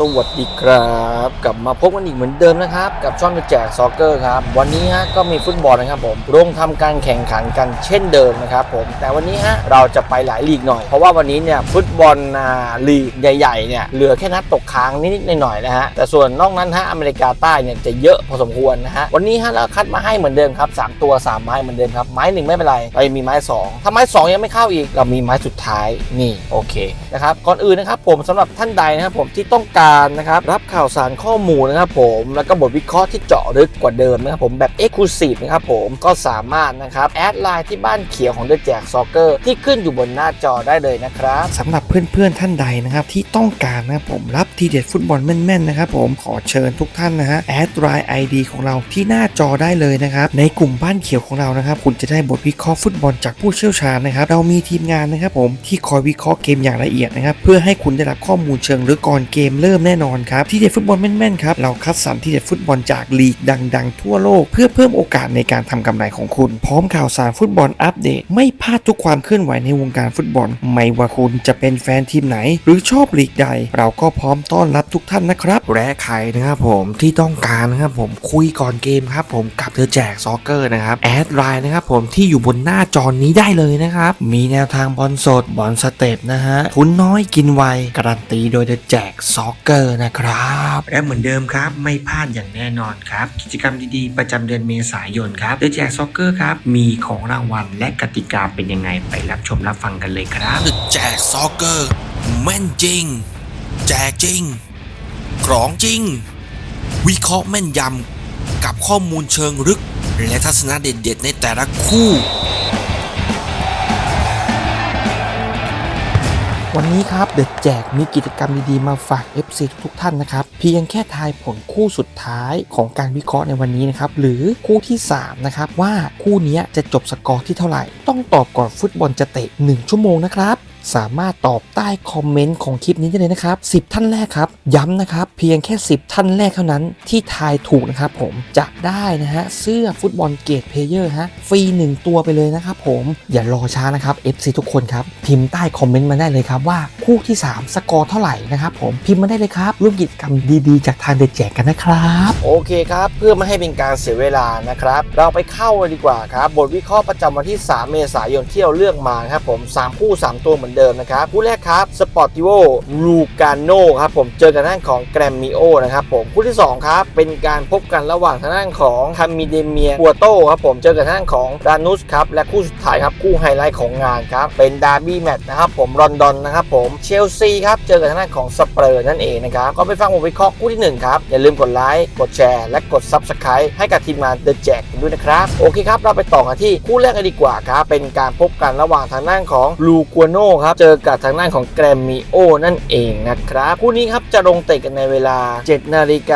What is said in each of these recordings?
สวัสดีครับกลับมาพบกันอีกเหมือนเดิมนะครับ กับช่องแจกซอกเกอร์ครับ วันนี้ฮะก็มีฟุตบอลนะครับผมลงทำการแข่งขันกันเช่นเดิมนะครับผมแต่วันนี้ฮะเราจะไปหลายลีกหน่อย เพราะว่าวันนี้เนี่ยฟุตบอลลีกใหญ่ๆเนี่ยเหลือแค่นัดตกค้างนิดๆหน่อยๆนะฮะแต่ส่วนนอกนั้นฮะอเมริกาใต้เนี่ยจะเยอะพอสมควรนะฮะวันนี้ฮะเราคัดมาให้เหมือนเดิมครับสามตัวสามไม้เหมือนเดิมครับไม้หนึ่งไม่เป็นไรเรามีไม้สองถ้าไม้สองยังไม่เข้าอีก เรามีไม้สุดท้ายนี่โอเคนะครับก่อนอื่นนะครับผมสำหรับท่านใดนะครับผมที่ต้องการนะครับรับข่าวสารข้อมูลนะครับผมแล้วก็บทวิเคราะห์ที่เจาะลึกกว่าเดิมนะครับผมแบบ e x c l u s i v e นะครับผมก็สามารถนะครับแอดไลน์ที่บ้านเขียวของเดอะแจกซอ c เกอร์ที่ขึ้นอยู่บนหน้าจอได้เลยนะครับสำหรับเพื่อนๆท่านใดนะครับที่ต้องการนะครับผมรับทีเด็ดฟุตบอลแม่นๆนะครับผมขอเชิญทุกท่านนะฮะแอดไลน์ไอดีของเราที่หน้าจอได้เลยนะครับในกลุ่มบ้านเขียวของเรานะครับคุณจะได้บทวิเคราะห์ฟุตบอลจากผู้เชี่ยวชาญนะครับเรามีทีมงานนะครับผมที่คอยวิเคราะห์เกมอย่างละเอียดนะครับเพื่อให้คุณได้รับข้อมูลเชิงลึกก่อนเกมเริ่มแน่นอนครับ ที่เด็ดฟุตบอลแม่นๆครับเราคัดสรรที่เด็ดฟุตบอลจากลีกดัง ๆ ทั่วโลก เพื่อเพิ่มโอกาสในการทำกำไรของคุณ พร้อมข่าวสารฟุตบอลอัปเดต ไม่พลาดทุกความเคลื่อนไหวในวงการฟุตบอล ไม่ว่าคุณจะเป็นแฟนทีมไหน หรือชอบลีกใด เราก็พร้อมต้อนรับทุกท่านนะครับและใครนะครับผมที่ต้องการนะครับผมคุยก่อนเกมครับผมกับเธอแจกซอกเกอร์นะครับแอดไลน์นะครับผมที่อยู่บนหน้าจอนี้ได้เลยนะครับมีแนวทางบอลสดบอลสเต็ปนะฮะทุนน้อยกินไวการันตีโดยเธอแจกซอกเกอร์นะครับ และเหมือนเดิมครับ ไม่พลาดอย่างแน่นอนครับ กิจกรรมดีๆ ประจำเดือนเมษายนครับเธอแจกซอกเกอร์ครับ มีของรางวัลและกติกาเป็นยังไงไปรับชมรับฟังกันเลยครับแจกซอกเกอร์แม่นจริง แจกจริงของจริง วิเคราะห์แม่นยำกับข้อมูลเชิงลึก และทัศนะเด็ดๆในแต่ละคู่ วันนี้ครับเดอะแจกมีกิจกรรมดีๆมาฝาก FC ทุกๆท่านนะครับ เพียงแค่ทายผลคู่สุดท้ายของการวิเคราะห์ในวันนี้นะครับ หรือคู่ที่ 3 นะครับ ว่าคู่นี้จะจบสกอร์ที่เท่าไหร่ ต้องตอบก่อนฟุตบอลจะเตะ 1 ชั่วโมงนะครับ สามารถตอบใต้คอมเมนต์ของคลิปนี้ได้เลยนะครับ 10 ท่านแรกครับ ย้ำนะครับเพียงแค่ 10 ท่านแรกเท่านั้นที่ทายถูกนะครับผมจะได้นะฮะเสื้อฟุตบอลเกตเพเยอร์ฮะฟรี 1 ตัวไปเลยนะครับผมอย่ารอช้านะครับ FC ทุกคนครับพิมพ์ใต้คอมเมนต์มาได้เลยครับว่าคู่ที่ 3 สกอร์เท่าไหร่นะครับผมพิมพ์มาได้เลยครับร่วมกิจกรรมดีๆ จากทางเดอะแจกกันนะครับโอเคครับเพื่อไม่ให้เป็นการเสียเวลานะครับเราไปเข้าเลยดีกว่าครับบทวิเคราะห์ประจำวันที่ 3 เมษายนที่เราเลือกมาครับผม3คู่ 3 ตัวเหมือนเดิมนะครับคู่แรกครับสปอร์ติโวรูกาโนครับผมเจอกันทางด้านของแกรมมิโอนะครับผมคู่ที่2ครับเป็นการพบกันระหว่างทางด้านของคามิเดเมียปัวโตครับผมเจอกันทางด้านของรานุสครับและคู่สุดท้ายครับคู่ไฮไลท์ของงานครับเป็นดาร์บี้แมตช์นะครับผมลอนดอนนะครับผมเชลซีครับเจอกันทางด้านของสเปอร์นั่นเองนะครับก็ไปฟังบทวิเคราะห์คู่ที่หนึ่งครับอย่าลืมกดไลค์กดแชร์และกด Subscribe ให้กับทีมงาน The Jack กันด้วยนะครับโอเคครับเราไปต่อกันที่คู่แรกกันดีกว่าครับเป็นการพบกันระหว่างทางด้านของลูกัวโนครับครับ เจอกับทางด้านของแกรมมิโอนั่นเองนะครับคู่นี้ครับจะลงเตะกันในเวลา 7 นาฬิก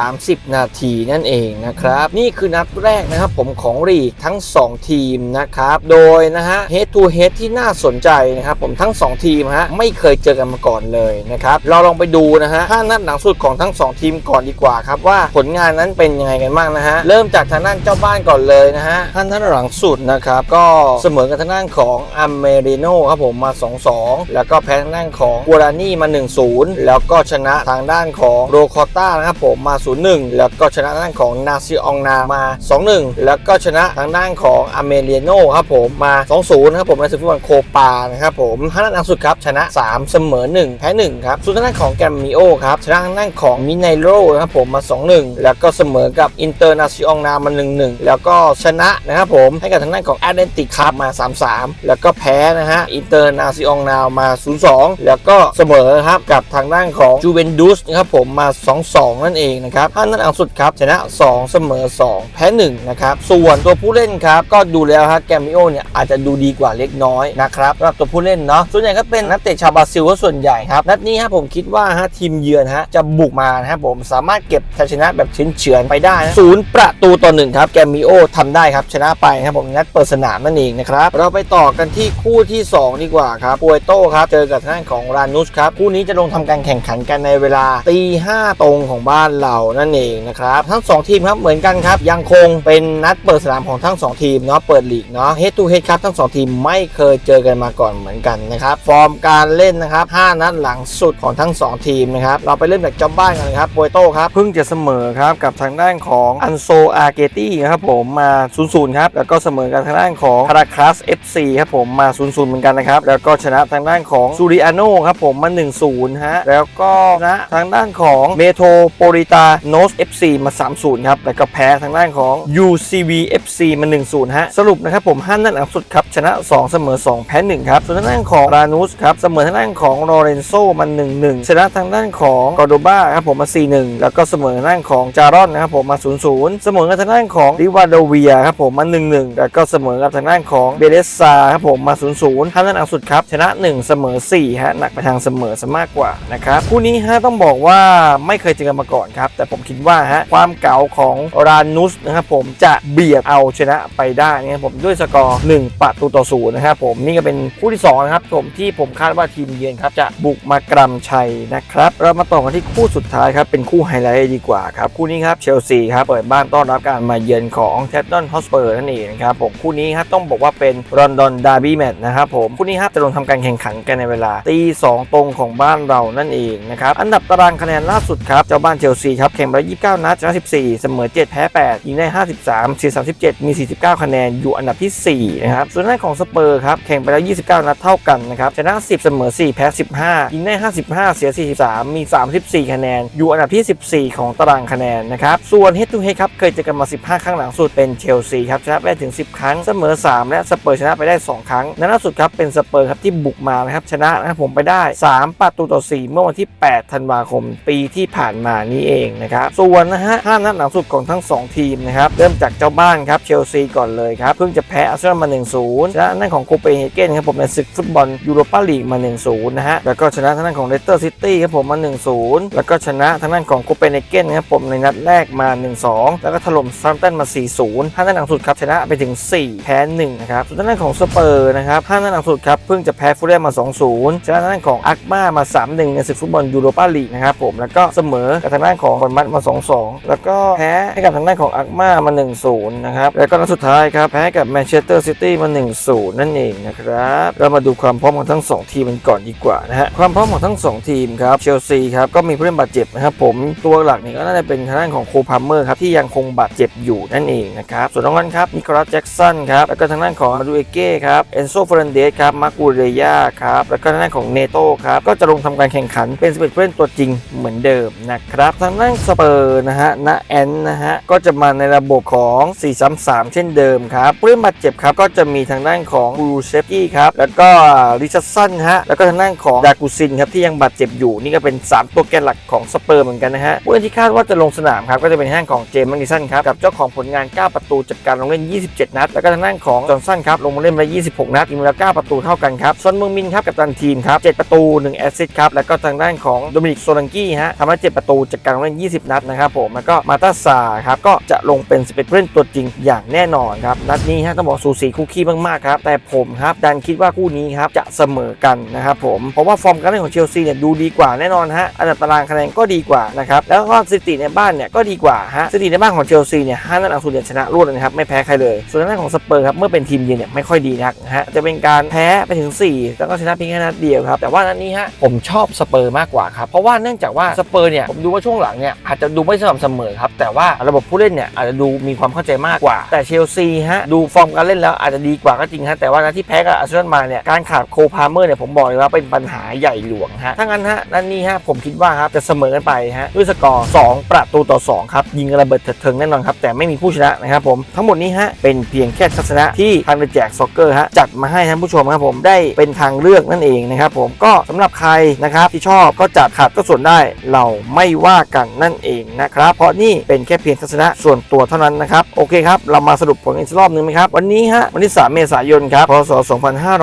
า 30 นาทีนั่นเองนะครับ นี่คือนัดแรกนะครับผมของลีทั้ง 2 ทีมนะครับ โดยนะฮะ head to head ที่น่าสนใจนะครับผมทั้ง 2 ทีมฮะไม่เคยเจอกันมาก่อนเลยนะครับ เราลองไปดูนะฮะห้านัดหลังสุดของทั้ง 2 ทีมก่อนดีกว่าครับว่าผลงานนั้นเป็นยังไงกันบ้างนะฮะเริ่มจากทางด้านเจ้าบ้านก่อนเลยนะฮะห้านัดหลังสุดนะครับก็เสมอกับทางด้านของอเมริโนครับผมมา2-2 แล้วก็แพ้ทางด้านของกัวรานี่มา 1-0 แล้วก็ชนะทางด้านของโรคอต้านะครับผมมา 0-1 แล้วก็ชนะทางด้านของนาซิอองนามา 2-1 แล้วก็ชนะทางด้านของอเมริโนครับผมมา 2-0นะครับผมในศึกฟุตบอลโคปานะครับผมห้านัดหลังสุดครับชนะ 3 เสมอ 1 แพ้ 1 ครับส่วนทางด้านของแกรมมิโอครับชนะทางด้านของมิไนโรนะครับผมมา 2-1 แล้วก็เสมอกับอินเตอร์นาซิอองนามา 1-1 แล้วก็ชนะนะครับผมให้กับทางด้านของแอตเลติกครับมา 3-3 แล้วก็แพ้นะฮะอินเตอร์นาซิองนาวมา 0-2 แล้วก็เสมอครับกับทางด้านของจูเวนตุสนะครับผมมา 2-2 นั่นเองนะครับห้านัดหลังสุดครับชนะ 2 เสมอ 2 แพ้ 1 นะครับ ส่วนตัวผู้เล่นครับ ก็ดูแล้วฮะแกมิโอเนี่ยอาจจะดูดีกว่าเล็กน้อยนะครับสำหรับตัวผู้เล่นเนาะส่วนใหญ่ก็เป็นนักเตะชาวบราซิลก็ส่วนใหญ่ครับนัดนี้ฮะผมคิดว่าฮะทีมเยือนฮะจะบุกมานะครับผมสามารถเก็บชัยชนะแบบเฉือนๆไปได้นะศูนย์ประตูต่อหนึ่งครับแกมิโอทำได้ครับชนะไปครับผมนัดเปิดสนามนั่นเองนะครับเราไปต่อกันที่คู่ที่ 2 ดีกว่าครับปวยโต้ครับเจอกับทางด้านของรานุสครับคู่นี้จะลงทำการแข่งขันกันในเวลาตีห้าตรงของบ้านเรานั่นเองนะครับทั้งสองทีมครับเหมือนกันครับยังคงเป็นนัดเปิดสนามของทั้งสองทีมเนาะเปิดลีกเนาะ head to head ครับทั้งสองทีมไม่เคยเจอกันมาก่อนเหมือนกันนะครับฟอร์มการเล่นนะครับ5นัดหลังสุดของทั้งสองทีมนะครับเราไปเริ่มจากจ้าบ้านกันครับปวยโต้ครับเพิ่งจะเสมอครับกับทางด้านของอันโซอาเกตี้ครับผมมา0-0ครับแล้วก็เสมอกันทางด้านของคาราคัส FC ครับผมมา0-0เหมือนกันนะครับแล้วก็ชนะทางด้านของซูริอาโนครับผมมา 1-0 ฮะ แล้วก็ชนะทางด้านของเมโทรโปลิตาโนส FC มา 3-0 ครับ แล้วก็แพ้ทางด้านของ UCV FC มา 1-0 ฮะ สรุปนะครับผม5นัดหลังสุดครับ ชนะ 2 เสมอ 2 แพ้ 1 ครับ ส่วนทางด้านของรานูสครับ เสมอทางด้านของโรเรนโซมา 1-1 ชนะทางด้านของกอโดบาครับผมมา 4-1 แล้วก็เสมอทางด้านของจารอนนะครับผมมา 0-0 เสมอกับทางด้านของริวาโดเวียครับผมมา 1-1 แล้วก็เสมอกับทางด้านของเบเลสซาครับผมมา 0-0ท่านด้านหลังสุดครับชนะ 1 เสมอ4ฮะหนักไปทางเสมอซะมากกว่านะครับคู่นี้ฮะต้องบอกว่าไม่เคยเจอกันมาก่อนครับ แต่ผมคิดว่าฮะความเก่าของรานุสนะครับผมจะเบียดเอาชนะไปได้นะครับผมด้วยสกอร์1ประตูต่อศูนย์นะครับผมนี่ก็เป็นคู่ที่2นะครับผมที่ผมคาดว่าทีมเยือนครับจะบุกมากรำชัยนะครับเรามาต่อกันที่คู่สุดท้ายครับเป็นคู่ไฮไลท์ดีกว่าครับคู่นี้ครับเชลซีครับเปิดบ้านต้อนรับการมาเยือนของเทตตันฮอสเปอร์นั่นเองนะครับผมคู่นี้ครับต้องบอกว่าเป็นรอนดอนดาร์บี้แมตช์นะครับผมคู่นี้ครับจะลงทำการแข่งขันกันในเวลาตีสองตรงของบ้านเรานั่นเองนะครับอันดับตารางคะแนนล่าสุดครับเจ้าบ้านเชลซีครับแข่งไปแล้ว29 นัดชนะ14 เสมอ 7 แพ้ 8 ยิงได้ 53 เสีย37 มี 49 คะแนนอยู่อันดับทีสี่ 4 นะครับ ส่วนด้านของสเปอร์ครับแข่งไปแล้ว 29 นัดเท่ากันนะครับชนะ 10 เสมอ 4 แพ้ 15 ยิงได้ 55 เสีย 43 มี 34 คะแนน อยู่อันดับที่ 14 ของตารางคะแนนนะครับส่วน head to head ครับเคยเจอกันมา 15 ครั้งหลังสุดเป็นเชลซีครับชนะไปได้ถึง 10 ครั้งเสมอ 3 และสเปอร์ชนะไปได้ 2 ครั้งและล่าสุดครับเป็นสเปอร์ครับที่บุกมานะครับชนะนะครับผมไปได้ 3 ประตูต่อ 4 เมื่อวันที่ 8 ธันวาคม ปีที่ผ่านมานี้เองนะครับ ส่วนนะฮะ5นัดหลังสุดของทั้ง 2 ทีมนะครับ เริ่มจากเจ้าบ้านครับเชลซีก่อนเลยครับ เพิ่งจะแพ้อาร์เซนอลมา 1-0ชนะนั่นของโคเปนเฮเกนครับผมในศึกฟุตบอลยูโรปาลีกมา 1-0 นะฮะ แล้วก็ชนะทางด้านของเลสเตอร์ซิตี้ครับผมมา 1-0 แล้วก็ชนะทางด้านของโคเปนเฮเกนครับผมในนัดแรกมา 1-2 แล้วก็ถล่มซัมตันมา 4-0ท่านด้านหลังสุดครับชนะไปถึง 4 แพ้1นะครับส่วนทางด้านของสเปอร์นะครับท่านด้าหลังสุดครับเพิ่งจะแพ้ฟูลแลมมา 2-0 ชนะทางด้านของอักมามา 3-1 ในศึกฟุตบอลยูโรปาลีกนะครับผม แล้วก็เสมอกับทางด้านของบอลมัดมา 2-2 แล้วก็แพ้ให้กับทางด้านของอักมามา 1-0 นะครับ แล้วก็นัดสุดท้ายครับ แพ้กับแมนเชสเตอร์ซิตี้มา 1-0 นั่นเองนะครับ เรามาดูความพร้อมของทั้ง 2 ทีมกันก่อนดีกว่านะฮะ ความพร้อมของทั้ง 2 ทีมครับ เชลซีครับ ก็มีผู้เล่นบาดเจ็บนะครับผม ตัวหลักเนี่ยก็น่าจะเป็นทางด้านของโคพาเมอร์ครับที่ยังคงบาดเจ็บอยู่นั่นเองนะครับ ส่วนน้องนั้นครับนิโคลัสแจ็กสันครับ แล้วก็ทางด้านของมาดูเอเก้ครับ เอนโซเฟรนเดสครับ มาร์กูเรยาครับ แล้วก็ทางด้านของเนโต้ครับ ก็จะลงทำการแข่งขันเป็น 11ผู้เล่นตัวจริงเหมือนเดิมนะครับ ทางด้านสเปอร์นะฮะณแอนนะฮะ ก็จะมาในระบบของ 4-3-3 เช่นเดิมครับผู้เล่นบาดเจ็บครับ ก็จะมีทางด้านของบูรูเซฟกี้ครับ แล้วก็ริชัสซันฮะ แล้วก็ทางด้านของดากูซินครับที่ยังบาดเจ็บอยู่นี่ก็เป็น 3 ตัวแกนหลักของสเปอร์เหมือนกันนะฮะผู้เล่นที่คาดว่าจะลงสนามครับก็จะเป็นทางด้านของเจมส์แมกนิสันครับกับเจ้าของผลงาน 9 ประตูจากการลงเล่น 27 นัด แล้วก็ทางด้านของจอห์นสันครับลงมาเล่นไป26 นัดยิงไปแล้ว9ประตูเท่ากันครับซอนเมืองมินครับกับตันทีมครับ7ประตู 1 แอสซิสต์ครับแล้วก็ทางด้านของโดมินิกโซลังกี้ฮะทำได้7ประตูจากการลงเล่น 20 นัดนะครับผมแล้วก็มาตาซาครับก็จะลงเป็น11ผู้เล่นตัวจริงอย่างแน่นอนครับนัดนี้ฮะต้องบอกสูสีคู่ขี้มากๆครับแต่ผมครับดันคิดว่าคู่นี้ครับจะเสมอกันนะครับผมเพราะว่าฟอร์มการเล่นของเชลซีเนี่ยดูดีกว่าแน่นอนฮะอันดับตารางคะแนนก็ดีกว่านะครับแล้วก็สถิติในบ้านเนี่ยก็ดีกว่าฮะสถิติในบ้านของเชลซีเนี่ยห้านัดหลังสุดเนี่ยชนะรวดเลยนะครับไม่แพ้ใครเลย ส่วนทางด้านของสเปอร์ครับเมื่อเป็นทีมเยือนเนี่ยไม่ค่อยดีนักฮะจะเป็นการแพ้ไปถึง4 แล้วก็ชนะเพียงแค่นัดเดียวครับ แต่ว่านัดนี้ฮะผมชอบสเปอร์มากกว่าครับ เพราะว่าเนื่องจากว่าสเปอร์เนี่ยผมดูว่าช่วงหลังเนี่ยอาจจะดูไม่สม่ำเสมอครับ แต่ว่าระบบผู้เล่นเนี่ยอาจจะดูมีความเข้าใจมากกว่า แต่เชลซีฮะดูฟอร์มการเล่นแล้วอาจจะดีกว่าก็จริงฮะแต่ว่านัดที่แพ้กับอาร์เซนอลมาเนี่ยการขาดโคพาเมอร์เนี่ยผมบอกเลยว่าเป็นปัญหาใหญ่หลวงฮะถ้างั้นฮะนัดนี้ฮะผมคิดว่าครับจะเสมอกันไปฮะด้วยสกอร์ 2 ประตูต่อ 2 ครับ ยิงระเบิดเถิดเทิงแน่นอนครับ แต่ไม่มีผู้ชนะนะครับผม ทั้งหมดนี้ฮะ เป็นเพียงแค่ทัศนะที่ทางเดอะแจกซ็อกเกอร์ฮะ จัดมาให้ท่านผู้ชมครับผม ได้เป็นทางเลือกนั่นเองนะครับผมก็สำหรับใครนะครับที่ชอบก็จัดขัดก็ส่วนได้เราไม่ว่ากันนั่นเองนะครับเพราะนี่เป็นแค่เพียงทัศนะส่วนตัวเท่านั้นนะครับโอเคครับเรามาสรุปผลอีกรอบหนึงไหมครับวันนี้ฮะวันที่3เมษายนครับพศ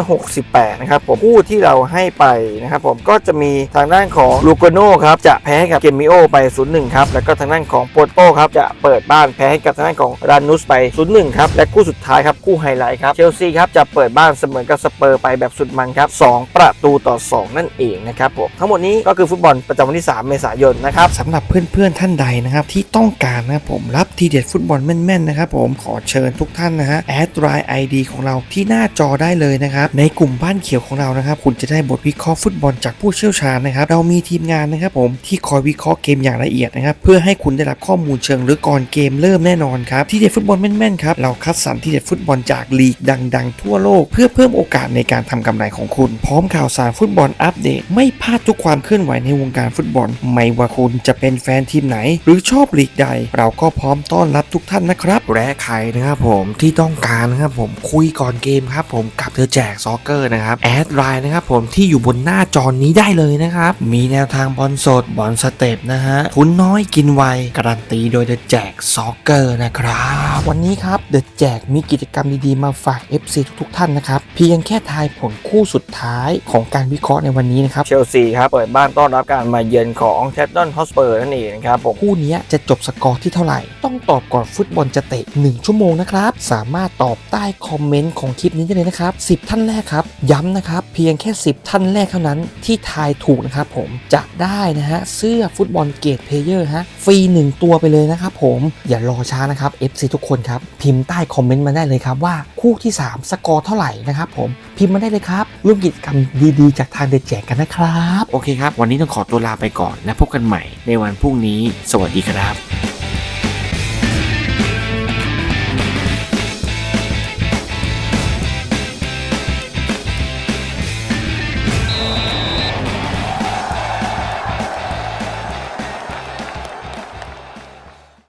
2568 นะครับผมคู่ที่เราให้ไปนะครับผมก็จะมีทางด้านของลูโกโน่ครับจะแพ้ให้กับเกมิโอไป 0-1 ครับ แล้วก็ทางด้านของโปโต้ครับจะเปิดบ้านแพ้ให้กับทางด้านของรานุสไป 0-1 ครับ และคู่สุดท้ายครับคู่ไฮไลท์ครับเชลซีครับจะเปิดบ้านเสมอกับสเปอร์ไปแบบสุดมันครับ 2 ประตูต่อ 2 นั่นเองนะครับผมทั้งหมดนี้ก็คือฟุตบอลประจำวันที่ 3 เมษายนนะครับสำหรับเพื่อนๆท่านใดนะครับที่ต้องการนะครับผมรับทีเด็ดฟุตบอลแม่นๆนะครับผมขอเชิญทุกท่านนะฮะแอดไลน์ไอดีของเราที่หน้าจอได้เลยนะครับในกลุ่มบ้านเขียวของเรานะครับคุณจะได้บทวิเคราะห์ฟุตบอลจากผู้เชี่ยวชาญนะครับเรามีทีมงานนะครับผมที่คอยวิเคราะห์เกมอย่างละเอียดนะครับเพื่อให้คุณได้รับข้อมูลเชิงลึกก่อนเกมเริ่มแน่นอนครับที่เด็ดฟุตบอลแม่นๆครับเราคัดสรรที่เด็ดฟุตบอลจากลีกดัง ๆ ทั่วโลก เพื่อเพิ่มโอกาสในการทำกำไรของคุณ พร้อมข่าวสารฟุตบอลอัปเดต ไม่พลาดทุกความเคลื่อนไหวในวงการฟุตบอล ไม่ว่าคุณจะเป็นแฟนทีมไหน หรือชอบลีกใด เราก็พร้อมต้อนรับทุกท่านนะครับและใครนะครับผมที่ต้องการนะครับผมคุยก่อนเกมครับผมกับเธอแจกซ็อกเกอร์นะครับแอดไลน์นะครับผมที่อยู่บนหน้าจอนี้ได้เลยนะครับมีแนวทางบอลสดบอลสเต็ปนะฮะทุนน้อยกินไวการันตีโดยเดอะแจกซ็อกเกอร์นะครับ วันนี้ครับเดอะแจกมีกิจกรรมดีๆมาฝาก FC ทุกๆท่านนะครับเพียงแค่ทายผลคู่สุดท้ายของการวิเคราะห์ในวันนี้นะครับ เชลซีครับ เปิดบ้านต้อนรับการมาเยือนของเทดดอนฮอสเปอร์นั่นเองนะครับผมคู่เนี้ยจะจบสกอร์ที่เท่าไหร่ ต้องตอบก่อนฟุตบอลจะเตะ 1 ชั่วโมงนะครับ สามารถตอบใต้คอมเมนต์ของคลิปนี้ได้เลยนะครับ10 ท่านแรกครับ ย้ำนะครับ เพียงแค่ 10 ท่านแรกเท่านั้นที่ทายถูกนะครับผมจะได้นะฮะเสื้อฟุตบอลเกตเพลเยอร์ฮะฟรี 1 ตัวไปเลยนะครับผมอย่ารอช้านะครับ FC ทุกคนครับพิมพ์ใต้คอมเมนต์มาได้เลยครับว่าคู่ที่ 3 สกอร์เท่าไหร่นะครับผม พิมพ์มาได้เลยครับร่วมกิจกรรมดีๆ จากทางเดอะแจกกันนะครับ โอเคครับ วันนี้ต้องขอตัวลาไปก่อนและพบกันใหม่ในวันพรุ่งนี้ สวัสดีครับ